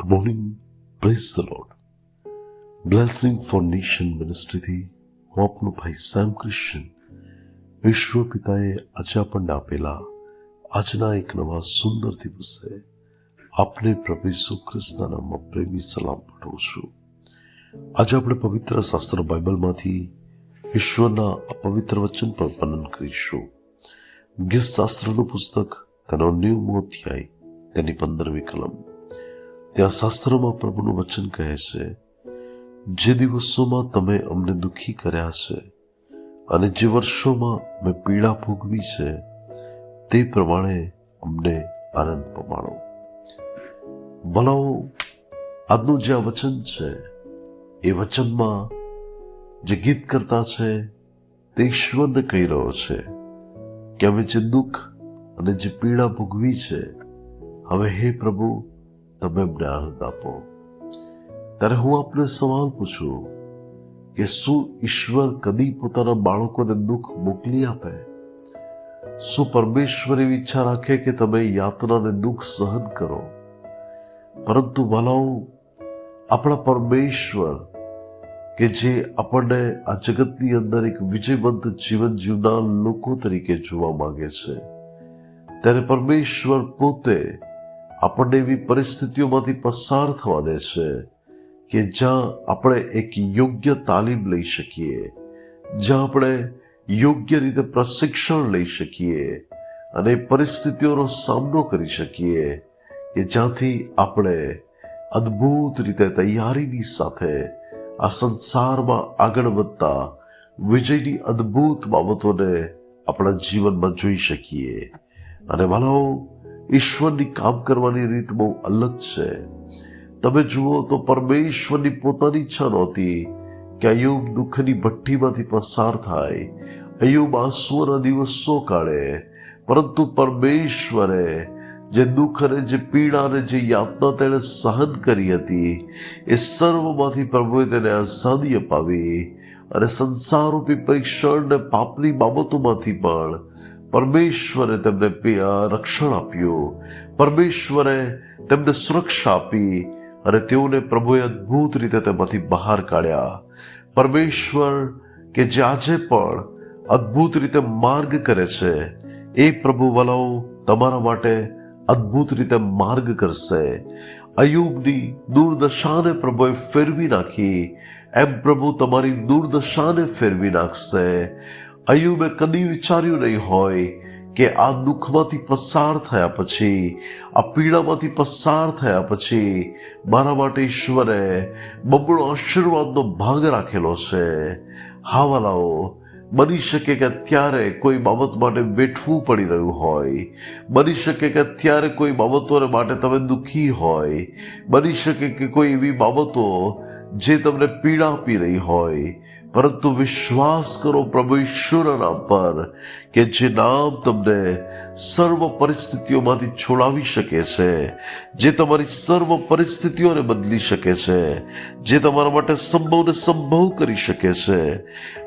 Good morning praise the lord blessing for nation મિનિસ્ટ્રીથી હું આપનો ભાઈ સેમ ક્રિશ્ચન વિશ્વ પિતાએ આજે આપણને આપેલા આજના એક નવા સુંદર દિવસે આપને પ્રભુ ઈસુ નામમાં પ્રેમી સલામ પાઠવું છું આજે આપણે પવિત્ર શાસ્ત્ર બાઇબલમાંથી ઈશ્વરના અપવિત્ર વચન પર વર્ણન કરીશું ગીત શાસ્ત્રનું પુસ્તક તેનો નેવમો અધ્યાય તેની પંદરમી કલમ ત્યાં શાસ્ત્રમાં પ્રભુનું વચન કહે છે, જે દિવસોમાં તમે અમને દુઃખી કર્યા છે અને જે વર્ષોમાં મેં પીડા ભોગવી છે, તે પ્રમાણે અમને આનંદ પમાડો. વલાઓ, આજનું જે આ વચન છે, એ વચનમાં જે ગીત કરતા છે, તે ઈશ્વરને કહી રહ્યો છે કે અમે જે દુઃખ અને જે પીડા ભોગવી છે, હવે હે પ્રભુ તમે આનંદ આપો. ત્યારે હું આપને સવાલ પૂછું કે શું ઈશ્વર કદી પોતાના બાળકોને દુઃખ મોકલી આપે? શું પરમેશ્વર એવી ઈચ્છા રાખે કે તમે યાતનાને દુઃખ સહન કરો? પરંતુ ભલાઓ આપણા પરમેશ્વર કે જે આપણને આ જગતની અંદર એક વિજયવંત જીવન જીવનાર લોકો તરીકે જોવા માંગે છે. ત્યારે પરમેશ્વર પોતે આપણને એવી પરિસ્થિતિઓમાંથી પસાર થવા દે છે કે જ્યાં આપણે એક યોગ્ય તાલીમ લઈ શકીએ, જ્યાં આપણે યોગ્ય રીતે પ્રશિક્ષણ લઈ શકીએ અને પરિસ્થિતિઓનો સામનો કરી શકીએ કે જ્યાંથી આપણે અદ્ભુત રીતે તૈયારીની સાથે આ સંસારમાં આગળ વધતા વિજયની અદ્ભુત બાબતોને આપણા જીવનમાં જોઈ શકીએ. અને વાલાઓ ઈશ્વરની કામ કરવાની રીત બહુ અલગ છે. તમે જુઓ તો પરમેશ્વરની પોતાની ઈચ્છા નહોતી કે અયુબ દુઃખની ભઠ્ઠીમાંથી પસાર થાય. અયુબ આંસુઓના દિવસો કાઢે. પરંતુ પરમેશ્વરે જે દુઃખ અને જે પીડા અને જે યાતના તેણે સહન કરી હતી, એ સર્વમાંથી પ્રભુએ તેને આઝાદી અપાવી અને સંસારરૂપી પરીક્ષણ ને પાપની બાબતોમાંથી પણ પરમેશ્વરે તેમને રક્ષણ આપ્યું. પરમેશ્વરે તેમને સુરક્ષા આપી અને તેઓને પ્રભુએ અદ્ભુત રીતે તેમાંથી બહાર કાઢ્યા. પરમેશ્વર કે જે આજે પણ અદ્ભુત રીતે માર્ગ કરે છે, એ પ્રભુ વલાઓ તમારા માટે અદ્ભુત રીતે માર્ગ કરશે. અયુબની દુર્દશાને પ્રભુએ ફેરવી નાખી. એમ પ્રભુ તમારી દુર્દશાને ફેરવી નાખશે. અયુબે કદી વિચાર્યું નહીં હોય કે આ દુઃખમાંથી પસાર થયા પછી, આ પીડામાંથી પસાર થયા પછી મારા માટે ઈશ્વરે બબડો આશીર્વાદનો ભાગ રાખેલો છે. હાવાલાઓ બની શકે કે અત્યારે કોઈ બાબત માટે વેઠવું પડી રહ્યું હોય, બની શકે કે અત્યારે કોઈ બાબતોને માટે તમે દુઃખી હોય, બની શકે કે કોઈ એવી બાબતો જે તમને પીડા આપી રહી હોય પરંતુ વિશ્વાસ કરો પ્રભુ ઈશ્વરના પર કે જે નામ તમને સર્વ પરિસ્થિતિઓમાંથી છોડાવી શકે છે, જે તમારી સર્વ પરિસ્થિતિઓને બદલી શકે છે, જે તમારા માટે સંભવને સંભવ કરી શકે છે,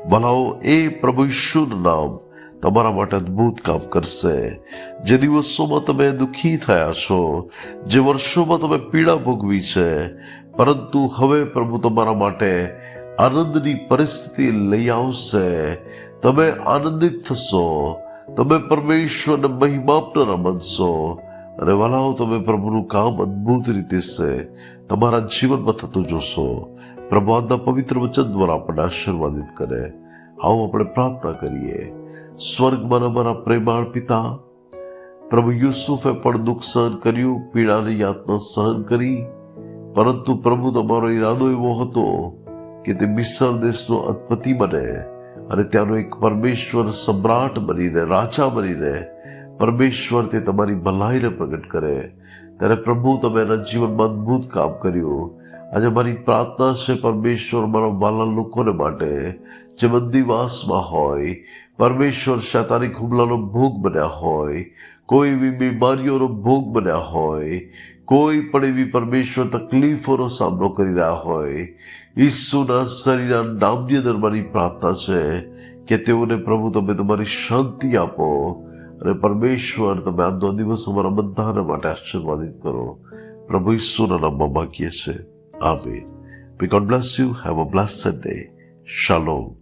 ભલાઓ એ પ્રભુ ઈશ્વરનું નામ તમારા માટે અદ્ભુત કામ કરશે. જે દિવસોમાં તમે દુઃખી થયા છો, જે વર્ષોમાં તમે પીડા ભોગવી છે, પરંતુ હવે પ્રભુ તમારા માટે આનંદની પરિસ્થિતિ લઈ આવશે. તમે આનંદિત થશો. તમે પરમેશ્વરને મહિમા આપનારા બનશો. અને વાલાઓ, તમે પ્રભુનું કામ અદ્ભુત રીતે છે. તમારા જીવનમાં થતું જોશો. પ્રભુ આજના પવિત્ર વચન દ્વારા આપણને આશીર્વાદિત કરે. આવો આપણે પ્રાર્થના કરીએ. સ્વર્ગમાં અમારા પ્રેમાળ પિતા, પ્રભુ યુસુફે પણ દુઃખ સહન કર્યું, પીડાની યાતના સહન કરી. પરંતુ પ્રભુ તમારો ઈરાદો એવો હતો કે તે મિસર દેશનો અધપતિ બને અને ત્યાંનો એક પરમેશ્વર સમ્રાટ બનીને રાજા બનીને પરમેશ્વર તે તમારી ભલાઈને પ્રગટ કરે. ત્યારે પ્રભુ, તમે એના જીવનમાં અદ્ભુત કામ કર્યું. આજે મારી પ્રાર્થના છે પરમેશ્વર મારા વાલા લોકોને માટે, જે બંદીવાસમાં હોય પરમેશ્વર શેતાની હુમલાનો ભોગ બન્યા હોય, કોઈ એવી બીમારીઓનો ભોગ બન્યા હોય, કોઈ પણ એવી પરમેશ્વર તકલીફોનો સામનો કરી રહ્યા હોય, ઈસુના શરીરના નામની અંદર મારી પ્રાર્થના છે કે તેઓને પ્રભુ તમે તમારી શાંતિ આપો અને પરમેશ્વર તમે આજનો દિવસ અમારા બધાને માટે આશીર્વાદિત કરો. પ્રભુ ઈસુના નામમાં માગીએ છીએ. Amen. Be God bless you have a bless day shalom